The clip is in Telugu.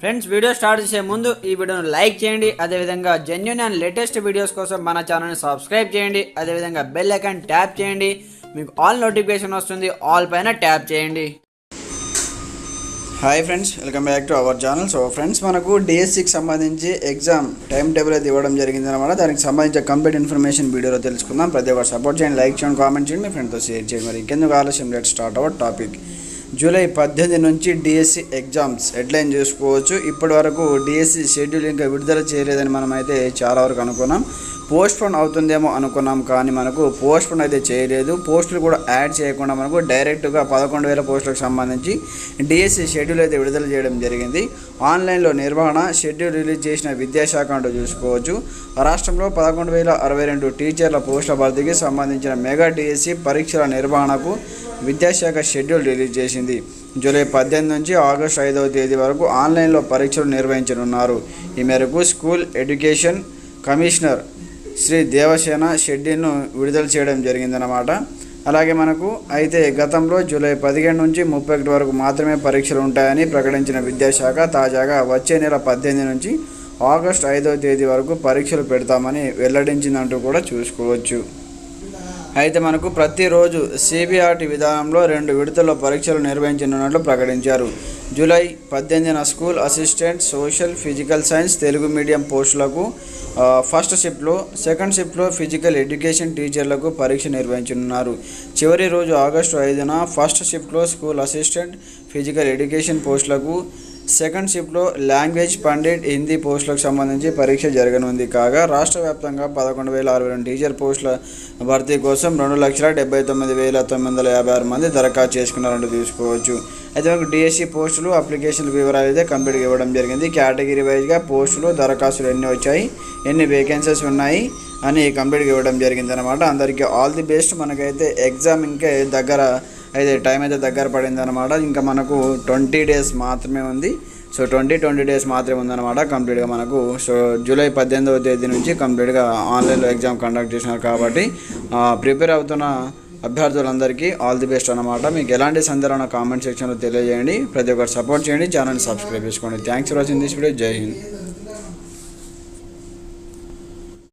ఫ్రెండ్స్ వీడియో స్టార్ట్ చేసే ముందు ఈ వీడియోను లైక్ చేయండి. అదేవిధంగా జెన్యున్ అండ్ లేటెస్ట్ వీడియోస్ కోసం మన ఛానల్ని సబ్స్క్రైబ్ చేయండి. అదేవిధంగా బెల్ ఐకాన్ ట్యాప్ చేయండి. మీకు ఆల్ నోటిఫికేషన్ వస్తుంది. ఆల్ పైన ట్యాప్ చేయండి. Hi friends welcome back to our channel so friends మనకు డిఎస్సికి సంబంధించి ఎగ్జామ్ టైం టేబుల్ అయితే ఇవ్వడం జరిగింది అనమాట దానికి సంబంధించిన కంప్లీట్ ఇన్ఫర్మేషన్ వీడియోలో తెలుసుకుందాం. ప్రతి ఒక్కరు సపోర్ట్ చేయండి లైక్ చేయండి కామెంట్ చేయండి. మీ ఫ్రెండ్తో షేర్ చేయండి. మరి ఇంకెందుకు ఆలస్యం? Let start our topic July పద్దెనిమిది నుంచి డిఎస్సి ఎగ్జామ్స్ హెడ్లైన్ చూసుకోవచ్చు. ఇప్పటి వరకు డిఎస్సి షెడ్యూల్ ఇంకా విడుదల చేయలేదని మనం అయితే చాలా వరకు అనుకున్నాం. పోస్ట్ పోన్ అవుతుందేమో అనుకున్నాం కానీ మనకు పోస్ట్ పోన్ అయితే చేయలేదు. పోస్టులు కూడా యాడ్ చేయకుండా మనకు డైరెక్ట్గా పదకొండు వేల పోస్టులకు సంబంధించి డిఎస్సి షెడ్యూల్ అయితే విడుదల చేయడం జరిగింది. ఆన్లైన్లో నిర్వహణ షెడ్యూల్ రిలీజ్ చేసిన విద్యాశాఖ అంటూ చూసుకోవచ్చు. రాష్ట్రంలో పదకొండు వేల అరవై రెండు టీచర్ల పోస్టుల భర్తీకి సంబంధించిన మెగా డిఎస్సి పరీక్షల నిర్వహణకు విద్యాశాఖ షెడ్యూల్ రిలీజ్ చేసింది. జూలై పద్దెనిమిది నుంచి ఆగస్టు ఐదవ తేదీ వరకు ఆన్లైన్లో పరీక్షలు నిర్వహించనున్నారు. ఈ మేరకు school education commissioner Shri Devasena షెడ్యూల్ను విడుదల చేయడం జరిగిందన్నమాట. అలాగే మనకు అయితే గతంలో జూలై పదిహేను నుంచి ముప్పై ఒకటి వరకు మాత్రమే పరీక్షలు ఉంటాయని ప్రకటించిన విద్యాశాఖ తాజాగా వచ్చే నెల పద్దెనిమిది నుంచి ఆగస్టు ఐదవ తేదీ వరకు పరీక్షలు పెడతామని వెల్లడించిందంటూ కూడా చూసుకోవచ్చు. అయితే మనకు ప్రతిరోజు సిబిఆర్టీ విధానంలో రెండు విడతల్లో పరీక్షలు నిర్వహించనున్నట్లు ప్రకటించారు. జూలై పద్దెనిమిదిన school assistant social physical science Telugu medium పోస్టులకు ఫస్ట్ షిఫ్ట్లో సెకండ్ షిఫ్ట్లో ఫిజికల్ ఎడ్యుకేషన్ టీచర్లకు పరీక్ష నిర్వహించనున్నారు. చివరి రోజు ఆగస్టు ఐదున ఫస్ట్ షిఫ్ట్లో స్కూల్ అసిస్టెంట్ ఫిజికల్ ఎడ్యుకేషన్ పోస్టులకు సెకండ్ షిఫ్ట్లో లాంగ్వేజ్ పండిట్ హిందీ పోస్టులకు సంబంధించి పరీక్ష జరగనుంది. కాగా రాష్ట్ర వ్యాప్తంగా పదకొండు వేల అరవై రెండు టీచర్ పోస్టుల భర్తీ కోసం రెండు లక్షల డెబ్బై తొమ్మిది వేల తొమ్మిది వందల యాభై ఆరు మంది దరఖాస్తు చేసుకున్నారంటూ తీసుకోవచ్చు అయితే మనకు డిఎస్సి పోస్టులు అప్లికేషన్ వివరాలు అయితే కంప్లీట్గా ఇవ్వడం జరిగింది. కేటగిరీ వైజ్గా పోస్టులు దరఖాస్తులు ఎన్ని వచ్చాయి ఎన్ని వేకెన్సీస్ ఉన్నాయి అని కంప్లీట్గా ఇవ్వడం జరిగింది అనమాట అందరికీ ఆల్ ది బెస్ట్. మనకైతే ఎగ్జామ్ ఇంకా దగ్గర అయితే టైం అయితే దగ్గర పడింది అనమాట ఇంకా మనకు ట్వంటీ డేస్ మాత్రమే ఉంది. సో ట్వంటీ ట్వంటీ డేస్ మాత్రమే ఉందన్నమాట కంప్లీట్గా మనకు. సో జూలై పద్దెనిమిదవ తేదీ నుంచి కంప్లీట్గా ఆన్లైన్లో ఎగ్జామ్ కండక్ట్ చేసినారు కాబట్టి ప్రిపేర్ అవుతున్న అభ్యర్థులందరికీ ఆల్ ది బెస్ట్ అనమాట మీకు ఎలాంటి సందేహాలు కామెంట్ సెక్షన్లో తెలియజేయండి. ప్రతి ఒక్కరు సపోర్ట్ చేయండి. ఛానల్ని సబ్స్క్రైబ్ చేసుకోండి. Thanks for watching this video. Jai Hind.